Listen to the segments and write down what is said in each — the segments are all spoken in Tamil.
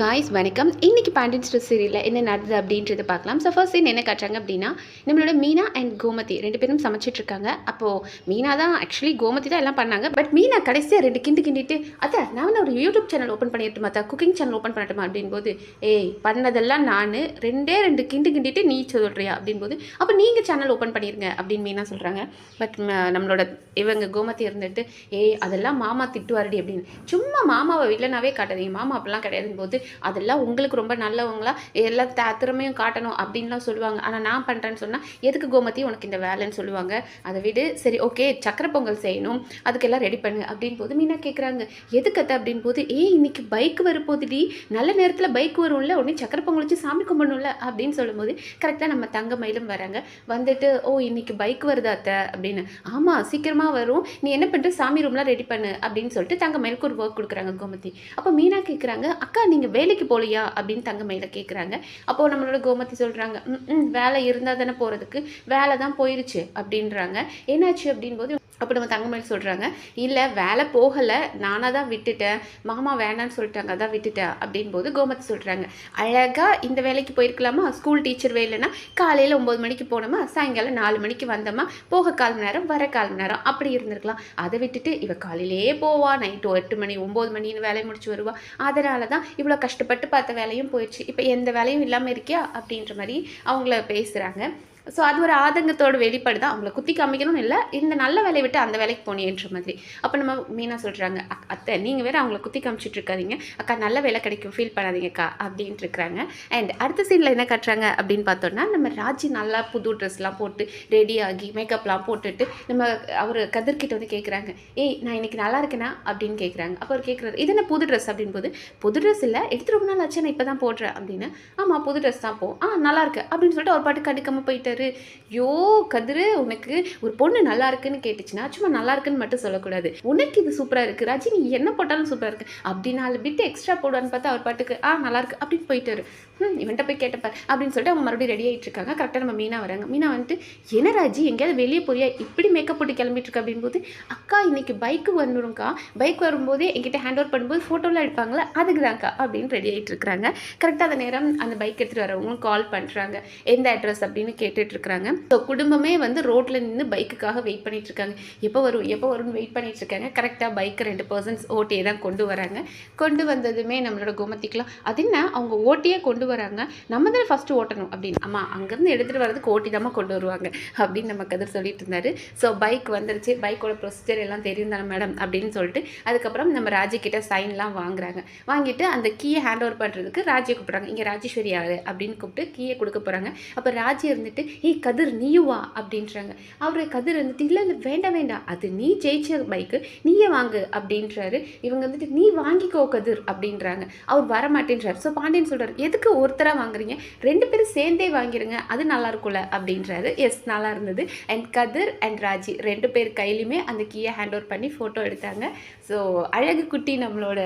காய்ஸ் வணக்கம். இன்றைக்கி பேண்டின் ஸ்ட்ரெஸ் சீரியலில் என்ன நடந்தது அப்படின்றத பார்க்கலாம். ஸோ ஃபர்ஸ்ட் சீன் என்ன காட்டுறாங்க அப்படின்னா நம்மளோட மீனா அண்ட் கோமதி ரெண்டு பேரும் சமைச்சிட்டு இருக்காங்க. அப்போது மீனா தான் ஆக்சுவலி கோமதி தான் எல்லாம் பண்ணாங்க. பட் மீனா கடைசியாக ரெண்டு கிண்டு கிண்டிட்டு அத்தை நான் வந்து ஒரு யூடியூப் சேனல் ஓப்பன் பண்ணிட்டுமா அத்தா? குக்கிங் சேனல் ஓப்பன் பண்ணட்டுமா? அப்படின்போது ஏய் பண்ணதெல்லாம் நான். ரெண்டே ரெண்டு கிண்டு கிண்டிட்டு நீ சொல்கிறியா அப்படின்போது அப்போ நீங்கள் சேனல் ஓப்பன் பண்ணிருங்க அப்படின்னு மீனா சொல்கிறாங்க பட் நம்மளோட இவங்க கோமதி இருந்துட்டு ஏய் அதெல்லாம் மாமா திட்டுவாரடி அப்படின்னு. சும்மா மாமாவை வில்லனாவே காட்டாதீங்க. மாமா அப்படிலாம் கிடையாதுன்னு போது அதெல்லாம் உங்களுக்கு ரொம்ப நல்லவங்களா? எல்லா திறமையும் காட்டணும் அப்படின்லாம் சொல்லுவாங்க. ஆனால் நான் பண்ணுறேன்னு சொன்னால் எதுக்கு கோமதி உனக்கு இந்த வேலைன்னு சொல்லுவாங்க? அதை விடு. சரி ஓகே சக்கரை பொங்கல் செய்யணும். அதுக்கெல்லாம் ரெடி பண்ணு அப்படின்னு போது மீனா கேட்குறாங்க எதுக்கு அத்தை அப்படின்னு போது ஏய் இன்னைக்கு பைக் வரப்போதுடி நல்ல நேரத்தில் பைக் வரும்ல. உடனே சக்கரை பொங்கல் வச்சு சாமி கும்பிடணும்ல. அப்படின்னு சொல்லும்போது கரெக்டாக நம்ம தங்க மயிலும் வராங்க. வந்துட்டு ஓ இன்னைக்கு பைக் வருதா அத்தை? அப்படின்னு. ஆமாம் சீக்கிரமாக வரும். நீ என்ன பண்ணுற சாமி ரூம்லாம் ரெடி பண்ணு. அப்படின்னு சொல்லிட்டு தங்க மயிலுக்கு ஒரு ஒர்க் கொடுக்குறாங்க கோமதி. அப்போ மீனா கேட்குறாங்க அக்கா நீங்கள் வேலைக்கு போகலையா அப்படின்னு தங்க கேட்குறாங்க அப்போது நம்மளோட கோமதி சொல்கிறாங்க ம் வேலை இருந்தால் தானே போகிறதுக்கு வேலை தான் போயிருச்சு அப்படின்றாங்க. என்னாச்சு அப்படின்போது அப்போ நம்ம தங்கமணி சொல்கிறாங்க இல்லை வேலை போகலை நானாக தான் விட்டுட்டேன் மாமா வேணான்னு சொல்லிட்டாங்க அதான் விட்டுட்டேன் அப்படின் போது கோமதி சொல்கிறாங்க அழகாக இந்த வேலைக்கு போயிருக்கலாமா? ஸ்கூல் டீச்சர் வேலைன்னா காலையில் ஒம்பது மணிக்கு போனோமா? சாயங்காலம் நாலு மணிக்கு வந்தோமா? போக கால் மணி நேரம் வர கால் மணி நேரம் அப்படி இருந்திருக்கலாம். அதை விட்டுட்டு இவ காலையிலேயே போவா நைட்டு எட்டு மணி ஒம்பது மணின்னு வேலையை முடிச்சு வருவா. அதனால தான் இவ்வளோ கஷ்டப்பட்டு பார்த்த வேலையும் போயிடுச்சு. இப்போ எந்த வேலையும் இல்லாமல் இருக்கியா? அப்படின்ற மாதிரி அவங்கள பேசுகிறாங்க ஸோ அது ஒரு ஆதங்கத்தோட வெளிப்பாடு தான் அவங்கள குத்தி காமிக்கணும்னு இல்லை இந்த நல்ல வேலையை விட்டு அந்த வேலைக்கு போனேன்ற மாதிரி. அப்போ நம்ம மீனா சொல்கிறாங்க அத்தை நீங்கள் வேறு அவங்கள குத்தி காமிச்சிட்டு இருக்காதீங்க. அக்கா நல்ல வேலை கிடைக்கும் ஃபீல் பண்ணாதீங்கக்கா அப்படின்ட்டு இருக்கிறாங்க அண்ட் அடுத்த சீனில் என்ன காட்டுறாங்க அப்படின்னு பார்த்தோன்னா நம்ம ராஜி நல்லா புது ட்ரெஸ்லாம் போட்டு ரெடி ஆகி மேக்கப்லாம் போட்டுட்டு நம்ம அவர் கதிர்கிட்ட வந்து கேட்குறாங்க ஏய் நான் இன்னைக்கு நல்லா இருக்கேனா? அப்படின்னு கேட்குறாங்க அப்போ அவர் கேட்குறாரு இது என்ன புது ட்ரெஸ் அப்படின்னு போது புது ட்ரெஸ் இல்லை எடுத்து ரொம்ப நாள் ஆச்சு நான் இப்போ தான் போடுறேன். அப்படின்னு ஆமாம் புது ட்ரெஸ் தான் போ. ஆ நல்லா இருக்கு. அப்படின்னு சொல்லிட்டு அவர் பாட்டு போயிட்டு போயிட்டாரு யோ கதிரு உனக்கு ஒரு பொண்ணு நல்லா இருக்குன்னு கேட்டுச்சுன்னா சும்மா நல்லா இருக்குன்னு மட்டும் சொல்லக்கூடாது. உனக்கு இது சூப்பராக இருக்கு. ராஜி நீ என்ன போட்டாலும் சூப்பராக இருக்குது அப்படி நாலு பிட்டு எக்ஸ்ட்ரா போடுவான்னு பார்த்தா அவர் பாட்டுக்கு ஆ நல்லா இருக்கு. அப்படின்னு போயிட்டாரு ம் இவன்ட்ட போய் கேட்டப்பார் அப்படின்னு சொல்லிட்டு அவங்க மறுபடியும் ரெடி ஆகிட்டு இருக்காங்க. கரெக்டாக நம்ம மீனா வராங்க. மீனா வந்துட்டு என்ன ராஜி எங்கேயாவது வெளியே போறியா? இப்படி மேக்கப் போட்டு கிளம்பிட்டு இருக்க. போது அக்கா இன்னைக்கு பைக்கு வந்துடும்க்கா பைக் வரும்போதே என்கிட்ட ஹேண்ட் ஓவர் பண்ணும்போது ஃபோட்டோலாம் எடுப்பாங்களே அதுக்கு தான்க்கா. அப்படின்னு ரெடி ஆகிட்டு இருக்காங்க கரெக்டாக அந்த நேரம் அந்த பைக் எடுத்துகிட்டு வரவங்களும் கால் பண்ணுறாங்க எந்த அட்ரஸ் அப்படின்னு கேட்டு இருக்கிறாங்க ஸோ குடும்பமே வந்து ரோட்டில் நின்று பைக்குக்காக வெயிட் பண்ணிட்டு இருக்காங்க எப்போ வரும் எப்போ வரும்னு வெயிட் பண்ணிட்டு இருக்காங்க கரெக்டாக பைக்கு ரெண்டு பர்சன்ஸ் ஓட்டியே தான் கொண்டு வராங்க. கொண்டு வந்ததுமே நம்மளோட கோமத்திக்கலாம் அது என்ன? அவங்க ஓட்டியே கொண்டு வராங்க. நம்ம தான் ஃபஸ்ட்டு ஓட்டணும். அப்படின்னு ஆமாம் அங்கேருந்து எடுத்துகிட்டு வரதுக்கு ஓட்டி தான் கொண்டு வருவாங்க. அப்படின்னு நம்ம கதிர் சொல்லிட்டு இருந்தாரு. ஸோ பைக் வந்துருச்சு. பைக்கோட ப்ரொசீஜர் எல்லாம் தெரியும் தானே மேடம் அப்படின்னு சொல்லிட்டு அதுக்கப்புறம் நம்ம ராஜிக்கிட்ட சைன்லாம் வாங்குறாங்க. வாங்கிட்டு அந்த கீயை ஹேண்ட் ஓவர் பண்ணுறதுக்கு ராஜியை கூப்பிட்றாங்க. இங்கே ராஜேஸ்வரி யார்? அப்படின்னு கூப்பிட்டு கீயை கொடுக்க போகிறாங்க அப்போ ராஜி இருந்துட்டு ஏய் கதிர் நீயும் வா அப்படின்றாங்க. அவர் கதிர் வந்துட்டு இல்லை இல்லை வேண்டாம் வேண்டாம். அது நீ ஜெயிச்ச பைக்கு நீயே வாங்கு அப்படின்றாரு. இவங்க வந்துட்டு நீ வாங்கிக்கோ கதிர் அப்படின்றாங்க. அவர் வரமாட்டேன்றார். ஸோ பாண்டியன் சொல்கிறார் எதுக்கு ஒருத்தராக வாங்குறீங்க? ரெண்டு பேரும் சேர்ந்தே வாங்கிருங்க. அது நல்லா இருக்கும்ல அப்படின்றாரு. எஸ் நல்லா இருந்தது அண்ட் கதிர் அண்ட் ராஜி ரெண்டு பேர் கையிலையுமே அந்த கீயை ஹேண்ட் ஓவர் பண்ணி ஃபோட்டோ எடுத்தாங்க. ஸோ அழகு குட்டி நம்மளோட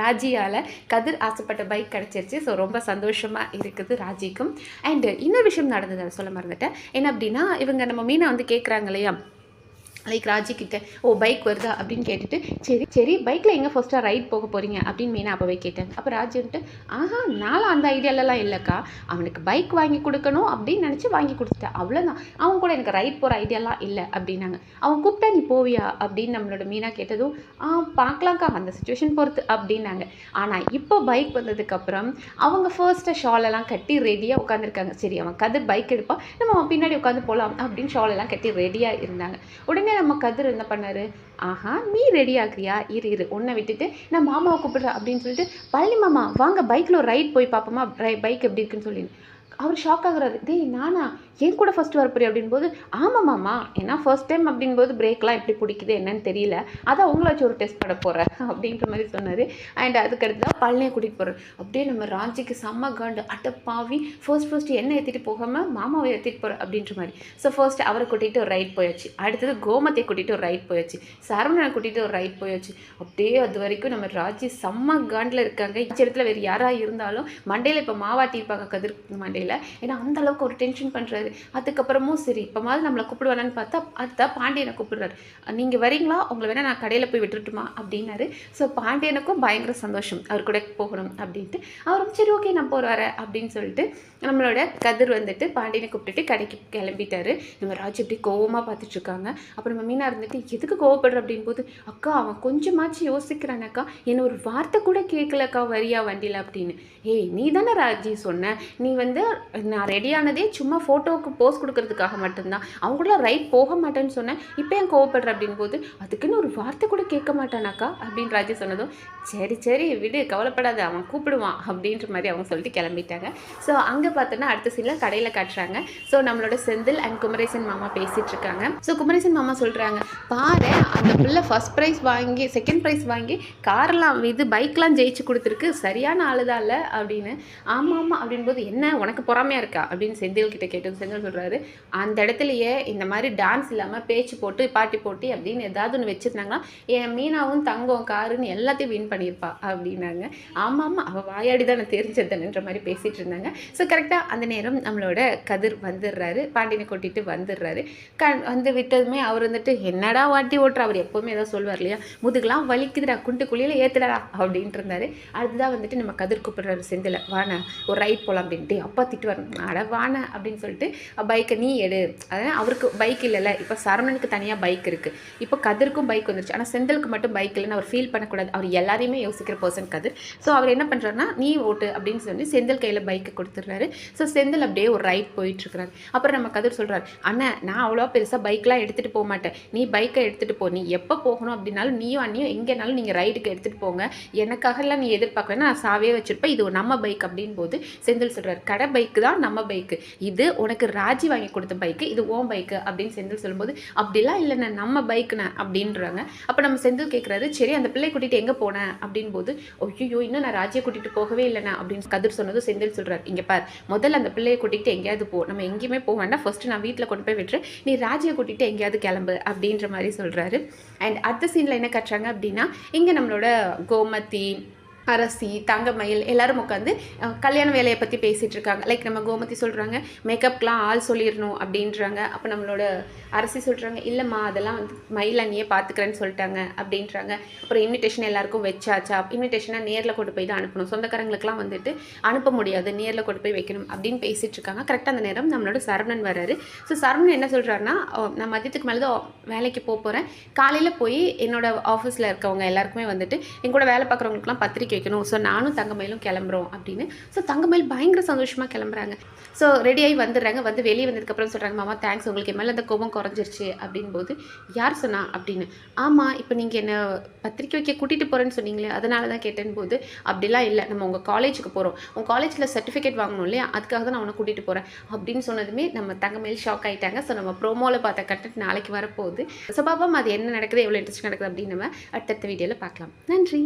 ராஜியால் கதிர் ஆசைப்பட்ட பைக் கிடச்சிருச்சு. ஸோ ரொம்ப சந்தோஷமாக இருக்குது ராஜிக்கும். அண்ட் இன்னொரு விஷயம் நடந்தது அதை சொல்ல மறந்துட்டேன் என்ன அப்படின்னா இவங்க நம்ம மீனா வந்து கேட்குறாங்க இல்லையா? லைக் ராஜி கிட்ட ஓ பைக் வருதா? அப்படின்னு கேட்டுட்டு சரி சரி பைக்கில் எங்கே ஃபஸ்ட்டாக ரைட் போக போகிறீங்க அப்படின்னு மீனா அப்போவே கேட்டேன். அப்போ ராஜி வந்துட்டு ஆஹா நானும் அந்த ஐடியாலலாம் இல்லைக்கா. அவனுக்கு பைக் வாங்கி கொடுக்கணும் அப்படின்னு நினச்சி வாங்கி கொடுத்துட்டேன். அவ்வளோதான் அவன் கூட எனக்கு ரைட் போகிற ஐடியாலாம் இல்லை அப்படின்னாங்க. அவன் கூப்பிட்டா நீ போவியா? அப்படின்னு நம்மளோட மீனா கேட்டதும் ஆ பார்க்கலாம்க்கா அந்த சுச்சுவேஷன் பொறுத்து அப்படின்னாங்க. ஆனால் இப்போ பைக் வந்ததுக்கப்புறம் அவங்க ஃபர்ஸ்ட்டு ஷாலெல்லாம் கட்டி ரெடியாக உட்காந்துருக்காங்க சரி அவன் கதிர் பைக் எடுப்பான். நம்ம அவன் பின்னாடி உட்காந்து போகலாம் அப்படின்னு ஷாலெல்லாம் கட்டி ரெடியாக இருந்தாங்க. உடனே நம்ம கதிர் என்ன பண்ணாரு? ஆஹா நீ ரெடி ஆகுறியா இரு இரு உன்னை விட்டுட்டு நான் மாமாவை கூப்பிடுறேன் அப்படின்னு சொல்லிட்டு பழனி மாமா வாங்க பைக்கில் ஒரு ரைட் போய் பார்ப்போமா பைக் எப்படி இருக்குன்னு சொல்லி அவர் ஷாக் ஆகுறாரு. டேய் நானா? என் கூட ஃபஸ்ட்டு வரப்போறி? அப்படின்போது ஆமாம் மாமா ஏன்னா ஃபர்ஸ்ட் டைம் அப்படின்போது பிரேக்லாம் எப்படி பிடிக்குது என்னன்னு தெரியல. அதை அவங்கள வச்சு ஒரு டெஸ்ட் பண்ண போகிறேன் அப்படின்ற மாதிரி சொன்னார். அண்ட் அதுக்கடுத்து தான் பழனியை கூட்டிகிட்டு போகிறார் அப்படியே நம்ம ராஞ்சிக்கு செம்ம காண்டு அட்டப்பாவி ஃபர்ஸ்ட் ஃபர்ஸ்ட் என்ன ஏற்றிட்டு போகாமல் மாமாவை ஏற்றிட்டு போகிறேன் அப்படின்ற மாதிரி. ஸோ ஃபர்ஸ்ட் அவரை கூட்டிகிட்டு ஒரு ரைட் போயாச்சு. அடுத்தது கோமத்தை கூட்டிகிட்டு ஒரு ரைட் போயாச்சு. சரவணனை கூட்டிகிட்டு ஒரு ரைட் போயாச்சு. அப்படியே அது வரைக்கும் நம்ம ராஜி செம்ம காண்டில் இருக்காங்க. இடத்துல வேறு யாராக இருந்தாலும் மண்டையில் இப்போ மாவாட்டி இருப்பாங்க கதிர் மண்டையில். ஏன்னா அந்த அளவுக்கு ஒரு டென்ஷன் பண்ணுறாரு அதுக்கப்புறமும் சரி இப்போ மாதிரி நம்மளை கூப்பிடுவானு பார்த்தா அத்தா பாண்டியனை கூப்பிடுறாரு. நீங்கள் வரீங்களா? உங்களை வேணால் நான் கடையில் போய் விட்டுட்டுமா? அப்படின்னாரு. ஸோ பாண்டியனுக்கும் பயங்கர சந்தோஷம். அவர் கூட போகணும் அப்படின்ட்டு. அவரும் சரி ஓகே நான் போகிற வரேன் அப்படின்னு சொல்லிட்டு நம்மளோட கதிர் வந்துட்டு பாண்டியனை கூப்பிட்டுட்டு கடைக்கு கிளம்பிட்டாரு. நம்ம ராஜ் எப்படி கோவமாக பார்த்துட்டு இருக்காங்க அப்புறம் நம்ம மீனா இருந்துட்டு எதுக்கு கோவப்படுற? அப்படின்னு போது அக்கா அவன் கொஞ்சமாச்சும் யோசிக்கிறானக்கா என்னை ஒரு வார்த்தை கூட கேட்கலக்கா வரியா வண்டியில்? அப்படின்னு. ஏய் நீ தானே ராஜி சொன்ன. நீ வந்து நான் ரெடியானதே சும்மா ஃபோட்டோ ஃபோட்டோவுக்கு போஸ் கொடுக்கறதுக்காக மட்டும்தான். அவங்களாம் ரைட் போக மாட்டேன்னு சொன்னேன். இப்போ ஏன் கோவப்படுற அப்படின்னு போது அதுக்குன்னு ஒரு வார்த்தை கூட கேட்க மாட்டானாக்கா அப்படின்னு ராஜி சொன்னதும் சரி சரி விடு கவலைப்படாத அவன் கூப்பிடுவான் அப்படின்ற மாதிரி அவங்க சொல்லிட்டு கிளம்பிட்டாங்க. ஸோ அங்கே பார்த்தோன்னா அடுத்த சீனில் கடையில் காட்டுறாங்க. ஸோ நம்மளோட செந்தில் அண்ட் குமரேசன் மாமா பேசிகிட்டு இருக்காங்க. ஸோ குமரேசன் மாமா சொல்கிறாங்க பாரு அந்த பிள்ளை ஃபர்ஸ்ட் ப்ரைஸ் வாங்கி செகண்ட் ப்ரைஸ் வாங்கி கார்லாம் இது பைக்லாம் ஜெயிச்சு கொடுத்துருக்கு. சரியான ஆளுதான் இல்லை அப்படின்னு ஆமாம் ஆமாம் அப்படின்போது என்ன உனக்கு பொறாமையாக இருக்கா? அப்படின்னு செந்தில் கிட்ட கேட்டது செந்தில் சொல்கிறாரு அந்த இடத்துலையே இந்த மாதிரி டான்ஸ் இல்லாமல் பேச்சு போட்டு பாட்டி போட்டி அப்படின்னு ஏதாவது ஒன்று வச்சுருந்தாங்கன்னா என் மீனாவும் தங்கம் காருன்னு எல்லாத்தையும் வின் பண்ணியிருப்பா அப்படின்னாங்க. ஆமாம் ஆமாம் அவள் வாயாடி தான் நான் தெரிஞ்சதுன்ற மாதிரி பேசிகிட்டு இருந்தாங்க. ஸோ கரெக்டாக அந்த நேரம் நம்மளோட கதிர் வந்துடுறாரு. பாண்டியனை கொட்டிட்டு வந்துடுறாரு. க வந்து விட்டதுமே அவர் வந்துட்டு என்னடா வாட்டி ஓட்டுற? அவர் எப்போவுமே ஏதோ சொல்வார் இல்லையா? முதுகுலாம் வலிக்குதுடா குண்டு குழியில் ஏற்றுடா அப்படின்ட்டு இருந்தாரு. அடுத்ததாக வந்துட்டு நம்ம கதிர் கூப்பிடுறாரு செந்தில். வாண ஒரு ரைட் போகலாம் அப்படின்ட்டு அப்பா திட்டு வரணும் அட வாண்ண அப்படின்னு சொல்லிட்டு பைக்கை நீ எடு. அதாவது அவருக்கு பைக் இல்லைல்ல. இப்போ சரவணனுக்கு தனியாக பைக் இருக்குது இப்போ கதிர்க்கும் பைக் வந்துருச்சு. ஆனால் செந்திலுக்கு மட்டும் பைக் இல்லைன்னு அவர் ஃபீல் பண்ணக்கூடாது. அவர் எல்லாரையுமே யோசிக்கிற பர்சன் கதிர். ஸோ அவர் என்ன பண்ணுறாருன்னா நீ ஓட்டு அப்படின்னு சொல்லி செந்தில் கையில் பைக்கை கொடுத்துட்றாரு. ஸோ செந்தில் அப்படியே ஒரு ரைட் போயிட்டுருக்கிறாரு. அப்புறம் நம்ம கதிர் சொல்கிறார் அண்ணா நான் அவ்வளோ பெருசாக பைக்லாம் எடுத்துகிட்டு போக மாட்டேன். நீ பைக்கை எடுத்துகிட்டு போ. நீ எப்போ போகணும் அப்படின்னாலும் நீயும் அண்ணியும் எங்கேனாலும் நீங்கள் ரைடுக்கு எடுத்துகிட்டு போங்க. எனக்காகலாம் நீ எதிர்பார்க்கலன்னா நான் சாவே வச்சுருப்பேன். இது நம்ம பைக் அப்படின் போது செந்தில் சொல்கிறார் கடை பைக்கு தான் நம்ம பைக்கு இது உனக்கு ராஜி வாங்கி கொடுத்த பைக்கு இது ஓம் பைக்கு அப்படின்னு செந்தில் சொல்லும்போது அப்படிலாம் இல்லைண்ணே நம்ம பைக்குண்ணே அப்படின்றாங்க. அப்போ நம்ம செந்தில் கேட்குறாரு சரி அந்த பிள்ளை கூட்டிகிட்டு எங்கே போனேன் அப்படின்னு போது ஐயோ இன்னும் நான் ராஜியை கூட்டிகிட்டு போகவே இல்லைண்ணே அப்படின்னு கதிர் சொன்னதும் செந்தில் சொல்கிறார் இங்கே பார் முதல்ல அந்த பிள்ளையை கூட்டிகிட்டு எங்கேயாவது போ நம்ம எங்கேயுமே போக வேண்டாம். ஃபஸ்ட்டு நான் வீட்டில் கொண்டு போய் விட்டுரு நீ ராஜியை கூட்டிகிட்டு எங்கேயாவது கிளம்பு அப்படின்ற மாதிரி சொல்கிறாரு அண்ட் அடுத்த சீனில் என்ன கட்டுறாங்க அப்படின்னா இங்கே நம்மளோட கோமதி அரசி தங்கமயில் எல்லாரும் உட்காந்து கல்யாண வேலையை பற்றி பேசிகிட்டு இருக்காங்க லைக் நம்ம கோமதி சொல்கிறாங்க மேக்கப்லாம் ஆள் சொல்லிடணும் அப்படின்றாங்க. அப்போ நம்மளோட அரசி சொல்கிறாங்க இல்லைம்மா அதெல்லாம் வந்து மயில் அண்ணியே பார்த்துக்கிறேன்னு சொல்லிட்டாங்க அப்படின்றாங்க. அப்புறம் இன்விடேஷன் எல்லாருக்கும் வச்சாச்சா? இன்விடேஷனாக நேரில் கொண்டு போய் தான் அனுப்பணும். சொந்தக்காரங்களுக்குலாம் வந்துட்டு அனுப்ப முடியாது நேரில் கொண்டு போய் வைக்கணும் அப்படின்னு பேசிகிட்டு இருக்காங்க கரெக்டாக அந்த நேரம் நம்மளோட சரவணன் வராரு ஸோ சரவணன் என்ன சொல்கிறாருன்னா நான் மதியத்துக்கு மேலே தான் வேலைக்கு போக போகிறேன் காலையில் போய் என்னோட ஆஃபீஸில் இருக்கவங்க எல்லாருக்குமே வந்துட்டு என் கூட வேலை பார்க்குறவங்களுக்குலாம் பத்திரிக்கை கேட்கணும். ஸோ நானும் தங்கமயிலும் கிளம்புறோம் அப்படின்னு. ஸோ தங்கமயில் பயங்கர சந்தோஷமாக கிளம்புறாங்க. ஸோ ரெடியாகி வந்துடுறாங்க. வந்து வெளியே வந்ததுக்கப்புறம் சொல்கிறாங்க மாமா தேங்க்ஸ் உங்களுக்கு மேலே அந்த கோபம் குறைஞ்சிருச்சு. அப்படின் போது யார் சொன்னா? அப்படின்னு. ஆமாம் இப்போ நீங்கள் என்ன பத்திரிக்கை வைக்க கூட்டிகிட்டு போகிறேன்னு சொன்னீங்களே அதனால தான் கேட்டேன் போது அப்படிலாம் இல்லை. நம்ம உங்கள் காலேஜுக்கு போகிறோம் உங்கள் காலேஜில் சர்டிஃபிகேட் வாங்கணும் இல்லையா? அதுக்காக தான் நான் உன்னை கூட்டிகிட்டு போகிறேன் அப்படின்னு சொன்னதுமே நம்ம தங்கமயில் ஷாக் ஆகிட்டாங்க ஸோ நம்ம ப்ரோமோவில் பார்த்த கண்டென்ட் நாளைக்கு வரப்போகுது. ஸோ பாப்பா அது என்ன நடக்குது? எவ்வளோ இன்ட்ரெஸ்ட் நடக்குது? அப்படின்னு நம்ம அடுத்தடுத்த வீடியோவில் பார்க்கலாம். நன்றி.